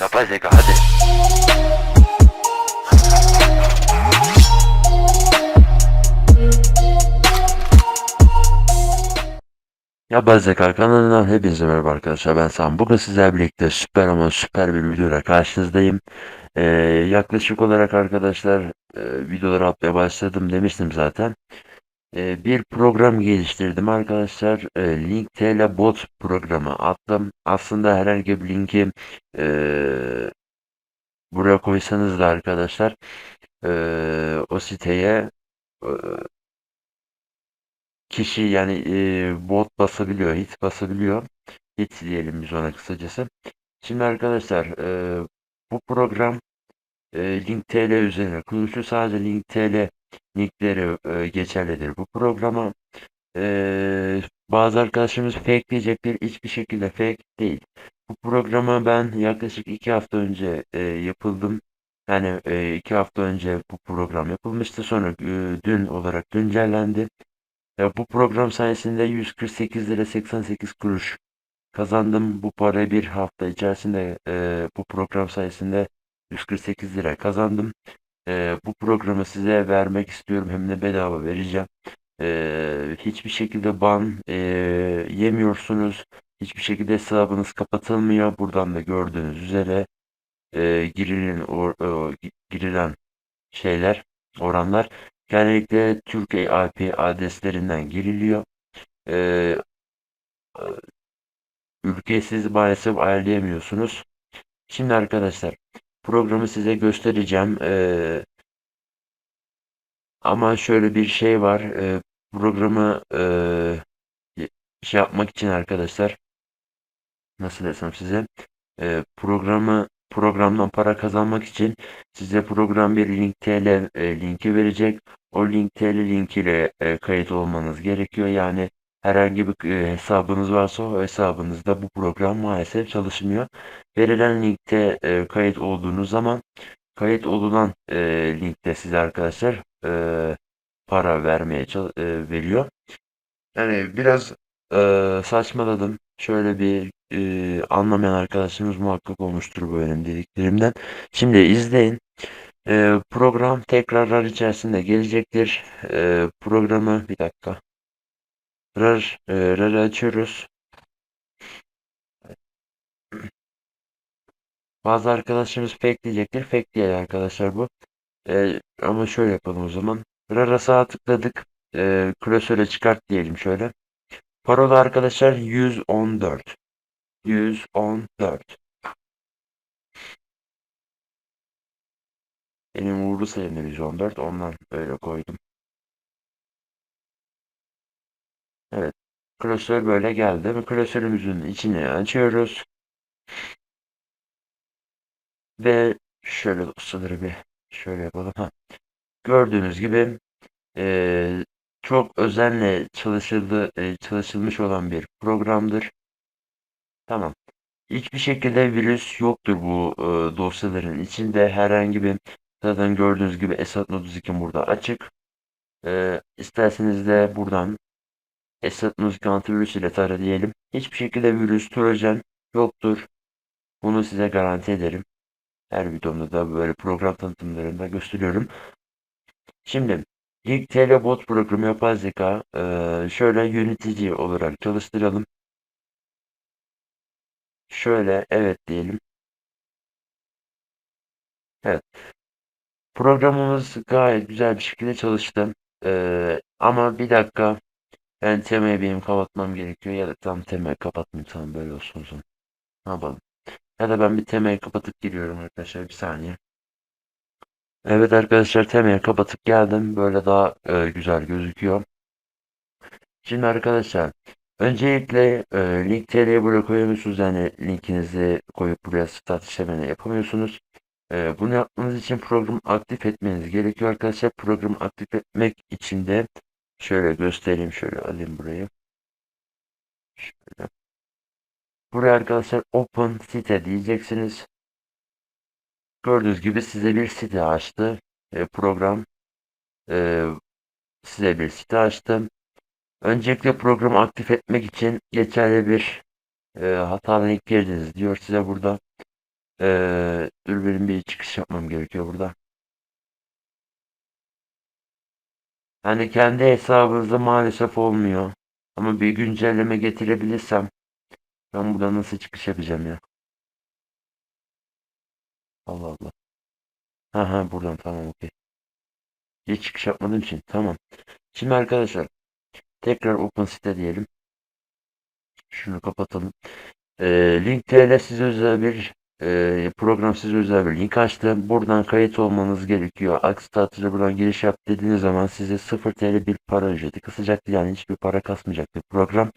Yapay zeka hadi. Yapay zeka kanalından hepinize merhaba arkadaşlar ben Sam. Bugün sizlerle birlikte süper ama süper bir videoyla karşınızdayım. Ee, yaklaşık olarak arkadaşlar e, videoları atmaya başladım demiştim zaten. Ee, bir program geliştirdim arkadaşlar. Ee, Link.tl bot programı attım. Aslında herhangi bir linki e, buraya koysanız da arkadaşlar e, o siteye e, kişi yani e, bot basabiliyor, hit basabiliyor. Hit diyelim biz ona kısacası. Şimdi arkadaşlar e, bu program e, Link.tl üzerine kuruluşu sadece Link.tl linkleri e, geçerlidir. Bu programa e, bazı arkadaşlarımız fake diyecektir. Hiçbir şekilde fake değil. Bu programı ben yaklaşık iki hafta önce e, yapıldım. Yani e, iki hafta önce bu program yapılmıştı. Sonra e, dün olarak güncellendi. Ya bu program sayesinde 148 lira 88 kuruş kazandım. Bu parayı bir hafta içerisinde e, bu program sayesinde 148 lira kazandım. E, bu programı size vermek istiyorum. Hem de bedava vereceğim. E, hiçbir şekilde ban e, yemiyorsunuz. Hiçbir şekilde hesabınız kapatılmıyor. Buradan da gördüğünüz üzere e, girilen, or, e, girilen şeyler, oranlar genellikle Türkiye IP adreslerinden giriliyor. Ee, ülkeyi siz maalesef ayarlayamıyorsunuz. Şimdi arkadaşlar programı size göstereceğim. Ee, ama şöyle bir şey var. Ee, programı e, şey yapmak için arkadaşlar nasıl desem size e, programı programdan para kazanmak için size program bir link.tl e, linki verecek. O link ile e, kayıt olmanız gerekiyor. Yani herhangi bir e, hesabınız varsa o hesabınızda bu program maalesef çalışmıyor. Verilen linkte e, kayıt olduğunuz zaman kayıt olunan e, linkte size arkadaşlar para vermeye e, veriyor. Yani biraz e, saçmaladım. Şöyle bir anlamayan arkadaşlarımız muhakkak olmuştur bu benim dediklerimden. Şimdi izleyin. Program tekrarlar içerisinde gelecektir. E, programı bir dakika. RAR, e, RAR'ı açıyoruz. Bazı arkadaşlarımız fake diyecektir. Fake değil arkadaşlar bu. E, ama şöyle yapalım o zaman. RAR'a sağa tıkladık. E, klasöre çıkart diyelim şöyle. Parola arkadaşlar 114. 114. Benim uğurlu sayımda 114. Ondan öyle koydum. Evet. Klasör böyle geldi. Klasörümüzün içini açıyoruz. Ve şöyle dosyaları bir şöyle yapalım. Ha. Gördüğünüz gibi e, çok özenle çalışıldı, e, çalışılmış olan bir programdır. Tamam. Hiçbir şekilde virüs yoktur bu e, dosyaların içinde. Herhangi bir zaten gördüğünüz gibi Esat 32 burada açık. E, isterseniz de buradan Esat Müzik antivirüs ile tara diyelim. Hiçbir şekilde virüs, trojan yoktur. Bunu size garanti ederim. Her videomda da böyle program tanıtımlarında gösteriyorum. Şimdi ilk Telebot programı yapay zeka e, şöyle yönetici olarak çalıştıralım. Şöyle evet diyelim. Evet. Programımız gayet güzel bir şekilde çalıştı. Ee, ama bir dakika ben temayı benim kapatmam gerekiyor ya da tam temayı kapatmayayım tamam böyle olsun zaman. Ne yapalım? Ya da ben bir temayı kapatıp giriyorum arkadaşlar bir saniye. Evet arkadaşlar temayı kapatıp geldim. Böyle daha e, güzel gözüküyor. Şimdi arkadaşlar öncelikle e, link TL'ye buraya koyamıyorsunuz. Yani linkinizi koyup buraya start işlemini yapamıyorsunuz. E, bunu yapmanız için programı aktif etmeniz gerekiyor arkadaşlar. Programı aktif etmek için de şöyle göstereyim. Şöyle alayım burayı. Şöyle. Buraya arkadaşlar open site diyeceksiniz. Gördüğünüz gibi size bir site açtı. E, program e, size bir site açtı. Öncelikle programı aktif etmek için geçerli bir e, hatalı link girdiniz diyor size burada. Ee, dur benim bir çıkış yapmam gerekiyor burada. Hani kendi hesabınızda maalesef olmuyor. Ama bir güncelleme getirebilirsem ben burada nasıl çıkış yapacağım ya? Allah Allah. Ha ha buradan tamam okey. Hiç çıkış yapmadığım için tamam. Şimdi arkadaşlar tekrar OpenSite diyelim. Şunu kapatalım. Ee, Link.tr size özel bir e, program size özel bir link açtı. Buradan kayıt olmanız gerekiyor. Aksi takdirde buradan giriş yap dediğiniz zaman size 0 TL bir para ücreti kısacaktır. Yani hiçbir para kasmayacaktır program.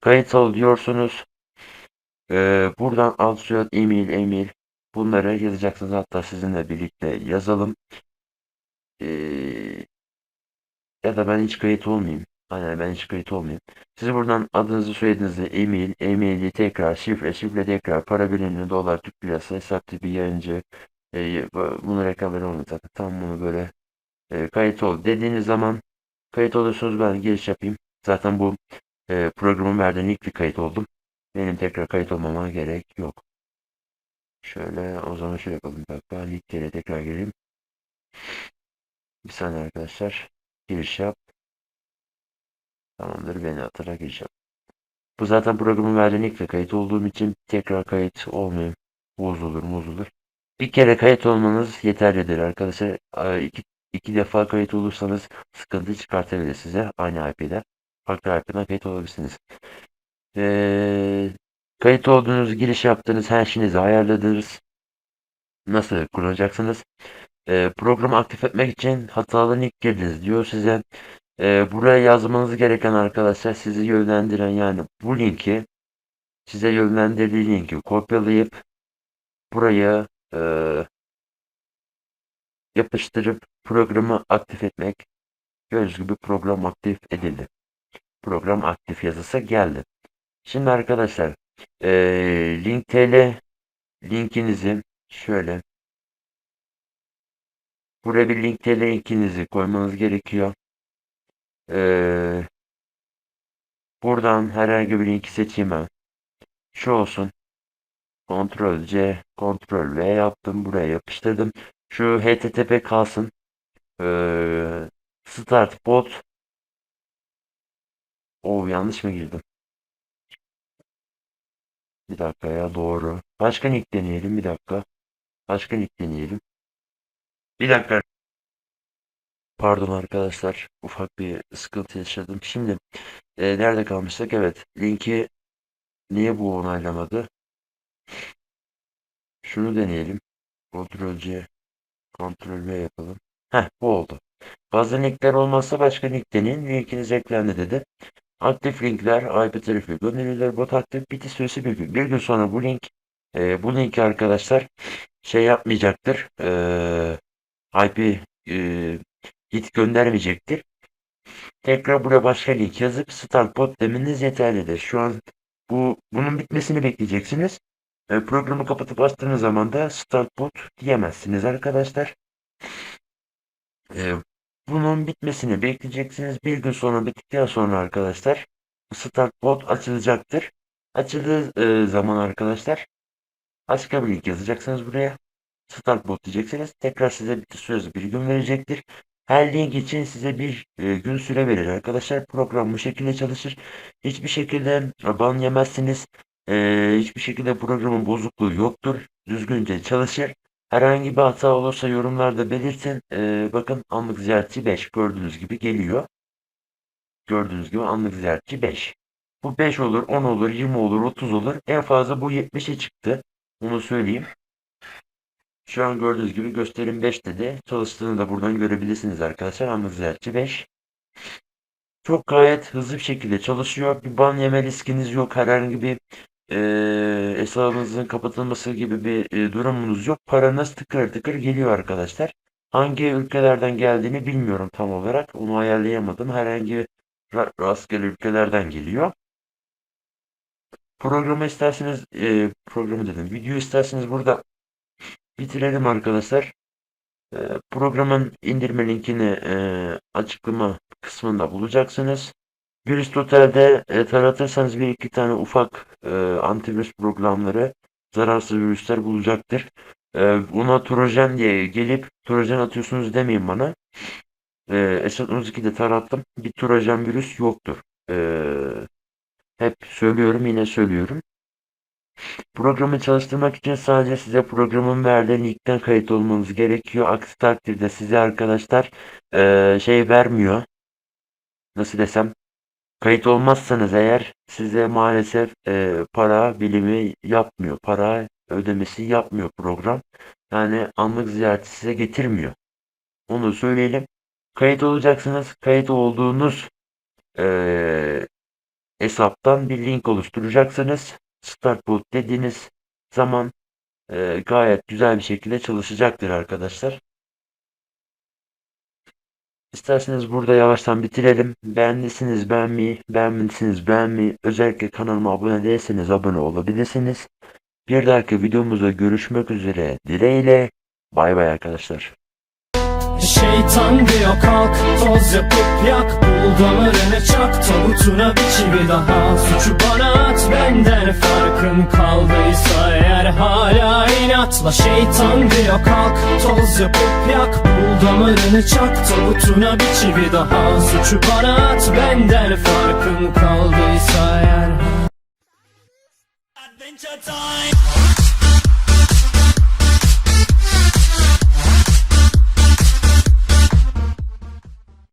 Kayıt ol diyorsunuz. Ee, buradan alt soyad, e-mail, e-mail bunları yazacaksınız. Hatta sizinle birlikte yazalım. Ee, ya da ben hiç kayıt olmayayım. Aynen ben hiç kayıt olmayayım. Siz buradan adınızı soyadınızı e-mail, e-maili tekrar şifre, şifre tekrar para birimini dolar, Türk lirası, hesap tipi yayıncı e, bunu rekabet olmuyor zaten. Tam bunu böyle e, kayıt ol dediğiniz zaman kayıt olursunuz ben giriş yapayım. Zaten bu e, programın verdiği ilk bir kayıt oldum. Benim tekrar kayıt olmama gerek yok. Şöyle o zaman şöyle yapalım. Bir dakika. Linkleri tekrar gireyim. Bir saniye arkadaşlar. Giriş yap. Tamamdır. Beni atarak yap. Bu zaten programın verdiği ilk kayıt olduğum için tekrar kayıt olmayayım. Bozulur bozulur. Bir kere kayıt olmanız yeterlidir arkadaşlar. İki, iki defa kayıt olursanız sıkıntı çıkartabilir size aynı IP'de. Farklı IP'den kayıt olabilirsiniz. Ee, kayıt olduğunuz, giriş yaptığınız her şeyinizi ayarladınız. Nasıl kullanacaksınız? Ee, programı aktif etmek için hatalı link girdiniz diyor size. Ee, buraya yazmanız gereken arkadaşlar sizi yönlendiren yani bu linki size yönlendirdiği linki kopyalayıp buraya e, yapıştırıp programı aktif etmek. Gördüğünüz gibi program aktif edildi. Program aktif yazısı geldi. Şimdi arkadaşlar e, link.tl linkinizi şöyle buraya bir link.tl linkinizi koymanız gerekiyor. Ee, buradan herhangi bir linki seçeyim ben. Şu olsun. Ctrl C, Ctrl V yaptım. Buraya yapıştırdım. Şu HTTP kalsın. Ee, start bot. O yanlış mı girdim? Bir dakika ya doğru. Başka nick deneyelim bir dakika. Başka nick deneyelim. Bir dakika. Pardon arkadaşlar. Ufak bir sıkıntı yaşadım. Şimdi e, nerede kalmıştık? Evet. Linki niye bu onaylamadı? Şunu deneyelim. Ctrl C, Ctrl V yapalım. Heh bu oldu. Bazı linkler olmazsa başka link deneyin. Linkiniz eklendi dedi. Aktif linkler, IP trafiği gönderilir. Bot aktif bitiş süresi bir gün. Bir gün sonra bu link e, bu linki arkadaşlar şey yapmayacaktır. E, IP e, git göndermeyecektir. Tekrar buraya başka link yazıp start bot demeniz yeterlidir. Şu an bu bunun bitmesini bekleyeceksiniz. E, programı kapatıp açtığınız zaman da start bot diyemezsiniz arkadaşlar. E, bunun bitmesini bekleyeceksiniz. Bir gün sonra bittikten sonra arkadaşlar start bot açılacaktır. Açıldığı e, zaman arkadaşlar başka bir link yazacaksınız buraya. Start bot diyeceksiniz. Tekrar size bir süresi bir gün verecektir. Her link için size bir e, gün süre verir arkadaşlar. Program bu şekilde çalışır. Hiçbir şekilde ban yemezsiniz. E, hiçbir şekilde programın bozukluğu yoktur. Düzgünce çalışır. Herhangi bir hata olursa yorumlarda belirtin. E, bakın anlık ziyaretçi 5 gördüğünüz gibi geliyor. Gördüğünüz gibi anlık ziyaretçi 5. Bu 5 olur, 10 olur, 20 olur, 30 olur. En fazla bu 70'e çıktı. Onu söyleyeyim. Şu an gördüğünüz gibi gösterim 5 dedi. Çalıştığını da buradan görebilirsiniz arkadaşlar. Ziyaretçi 5. Çok gayet hızlı bir şekilde çalışıyor. Bir ban yeme riskiniz yok. Herhangi bir e, hesabınızın kapatılması gibi bir e, durumunuz yok. Paranız tıkır tıkır geliyor arkadaşlar. Hangi ülkelerden geldiğini bilmiyorum tam olarak. Onu ayarlayamadım. Herhangi rastgele ülkelerden geliyor. Programı isterseniz e, programı dedim. Video isterseniz burada bitirelim arkadaşlar. E, programın indirme linkini e, açıklama kısmında bulacaksınız. Virüs Total'de e, taratırsanız bir iki tane ufak e, antivirüs programları zararsız virüsler bulacaktır. Ee, buna Trojan diye gelip Trojan atıyorsunuz demeyin bana. Ee, Esat 32'de tarattım. Bir Trojan virüs yoktur. Ee, hep söylüyorum yine söylüyorum. Programı çalıştırmak için sadece size programın verdiği linkten kayıt olmanız gerekiyor. Aksi takdirde size arkadaşlar ee, şey vermiyor. Nasıl desem Kayıt olmazsanız eğer size maalesef e, para bilimi yapmıyor. Para ödemesi yapmıyor program. Yani anlık ziyareti size getirmiyor. Onu söyleyelim. Kayıt olacaksınız. Kayıt olduğunuz e, hesaptan bir link oluşturacaksınız. Start bot dediğiniz zaman e, gayet güzel bir şekilde çalışacaktır arkadaşlar. İsterseniz burada yavaştan bitirelim. Beğendiyseniz beğenmeyi, beğenmediyseniz beğenmeyi, özellikle kanalıma abone değilseniz abone olabilirsiniz. Bir dahaki videomuzda görüşmek üzere dileğiyle. Bay bay arkadaşlar. Şeytan diyor kalk toz yapıp yak. Bul damarını çak tavutuna bir çivi daha. Suçu bana at benden farkın kaldıysa eğer hala inatla. Şeytan diyor kalk toz yapıp yak. Bul damarını çak tavutuna bir çivi daha. Suçu bana at benden farkın kaldıysa eğer. Adventure time